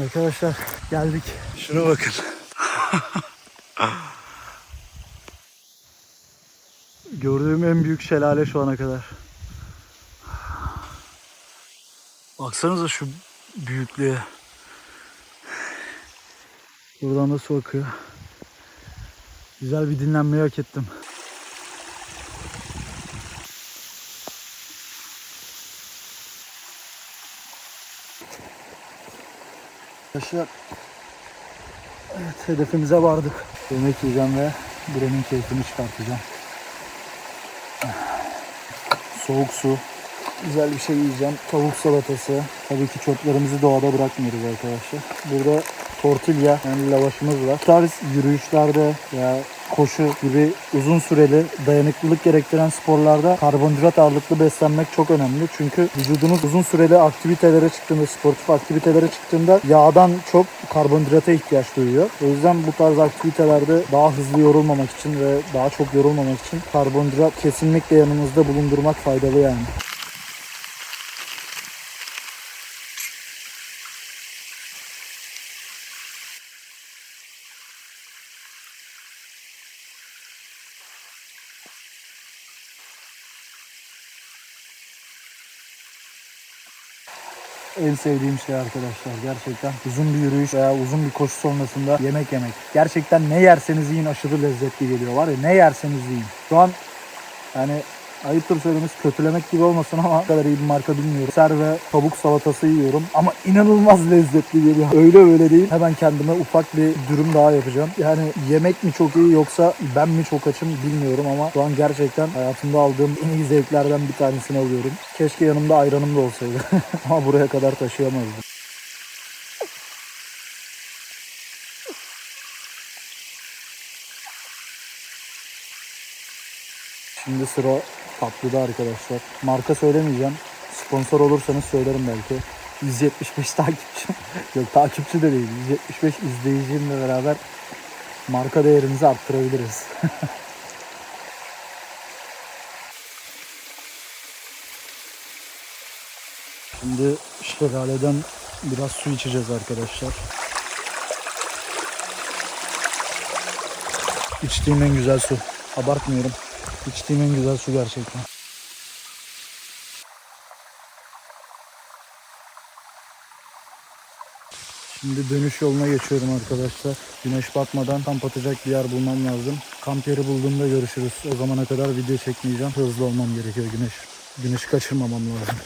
Arkadaşlar geldik. Şuna bakın. Gördüğüm en büyük şelale şu ana kadar. Baksanıza şu büyüklüğe. Buradan da su akıyor. Güzel bir dinlenmeyi hak ettim. Arkadaşlar Evet hedefimize vardık. Yemek yiyeceğim ve buranın keyfini çıkartacağım. Soğuk su. Güzel bir şey yiyeceğim. Tavuk salatası. Tabii ki çöplerimizi doğada bırakmıyoruz arkadaşlar. Burada tortilla yani lavaşımız var. Bu tarz yürüyüşlerde ya koşu gibi uzun süreli dayanıklılık gerektiren sporlarda karbonhidrat ağırlıklı beslenmek çok önemli. Çünkü vücudunuz uzun süreli aktivitelere çıktığında, sportif aktivitelere çıktığında yağdan çok karbonhidrata ihtiyaç duyuyor. O yüzden bu tarz aktivitelerde daha hızlı yorulmamak için ve daha çok yorulmamak için karbonhidrat kesinlikle yanımızda bulundurmak faydalı yani. En sevdiğim şey arkadaşlar gerçekten uzun bir yürüyüş veya uzun bir koşu sonrasında yemek yemek. Gerçekten ne yerseniz yiyin aşırı lezzetli geliyor var ya ne yerseniz yiyin. Şu an yani ayıptır söylemesi kötülemek gibi olmasın ama o kadar iyi bir marka bilmiyorum. Ser ve tavuk salatası yiyorum ama inanılmaz lezzetli geliyor. Öyle öyle değil. Hemen kendime ufak bir dürüm daha yapacağım. Yani yemek mi çok iyi yoksa ben mi çok açım bilmiyorum ama şu an gerçekten hayatımda aldığım en iyi zevklerden bir tanesini alıyorum. Keşke yanımda ayranım da olsaydı. ama buraya kadar taşıyamazdım. Şimdi sıra tatlıda arkadaşlar. Marka söylemeyeceğim. Sponsor olursanız söylerim belki. 175 takipçim. Yok takipçi de değil. 175 izleyicimle beraber marka değerimizi arttırabiliriz. Şimdi şelaleden biraz su içeceğiz arkadaşlar. İçtiğim en güzel su. Abartmıyorum. İçtiğim en güzel su gerçekten. Şimdi dönüş yoluna geçiyorum arkadaşlar. Güneş batmadan kamp atacak bir yer bulmam lazım. Kamp yeri bulduğumda görüşürüz. O zamana kadar video çekmeyeceğim. Hızlı olmam gerekiyor güneş. Güneşi kaçırmamam lazım.